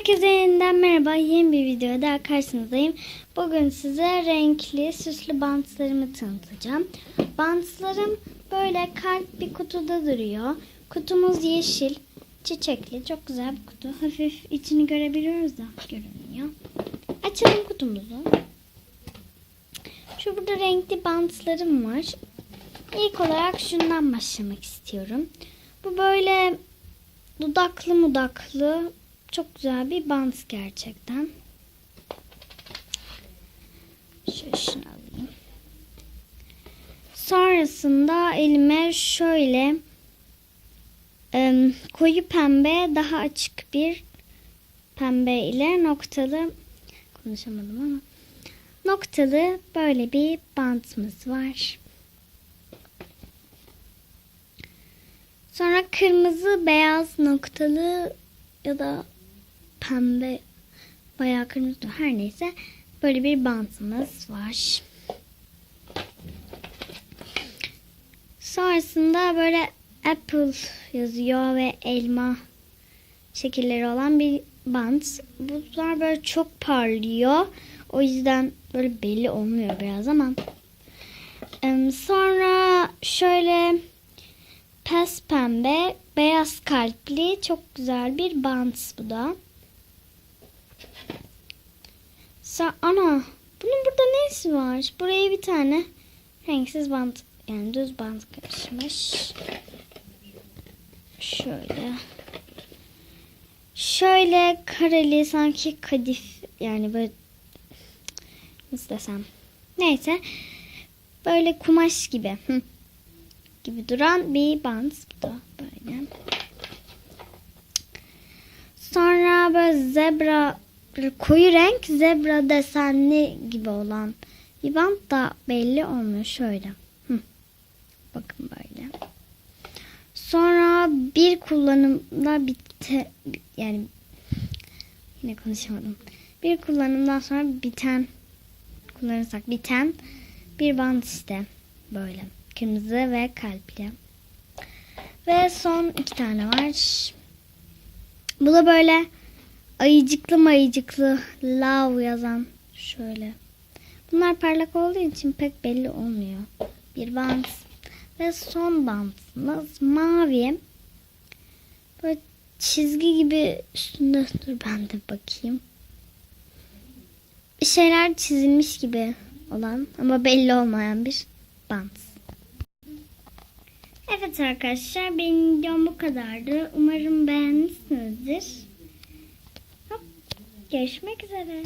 Herkese yeniden merhaba. Yeni bir videoda daha karşınızdayım. Bugün size renkli süslü bantlarımı tanıtacağım. Bantlarım böyle kalp bir kutuda duruyor. Kutumuz yeşil, çiçekli. Çok güzel bir kutu. Hafif içini görebiliyoruz da görünüyor. Açalım kutumuzu. Şu burada renkli bantlarım var. İlk olarak şundan başlamak istiyorum. Bu böyle dudaklı mudaklı çok güzel bir bant gerçekten. Şöyle alayım. Sonrasında elime şöyle koyu pembe daha açık bir pembe ile noktalı konuşamadım ama noktalı böyle bir bantımız var. Sonra kırmızı, beyaz, noktalı ya da pembe bayağı kırmızı her neyse böyle bir bantımız var. Sonrasında böyle apple yazıyor ve elma şekilleri olan bir bant. Bunlar böyle çok parlıyor. O yüzden böyle belli olmuyor biraz ama. Sonra şöyle pes pembe, beyaz kalpli çok güzel bir bant bu da. Sa ana bunun burada nesi var? Buraya bir tane renksiz bant yani düz bant karışmış. Şöyle. Şöyle kareli sanki kadif yani böyle nasıl desem. Neyse. Böyle kumaş gibi. Gibi duran bir bant. Bu da böyle. Sonra böyle zebra böyle koyu renk zebra desenli gibi olan bir bant da belli olmuyor. Şöyle. Hı. Bakın böyle. Sonra bir kullanımda bitti yani yine konuşamadım. Bir kullanımdan sonra biten kullanırsak biten bir bant işte böyle. Kırmızı ve kalpli. Ve son iki tane var. Bu da böyle ayıcıklı mayıcıklı love yazan şöyle. Bunlar parlak olduğu için pek belli olmuyor. Bir bant. Ve son bantımız mavi. Böyle çizgi gibi üstünde dur ben de bakayım. Bir şeyler çizilmiş gibi olan ama belli olmayan bir bant. Evet arkadaşlar benim videom bu kadardı. Umarım beğenmişsinizdir. Görüşmek üzere.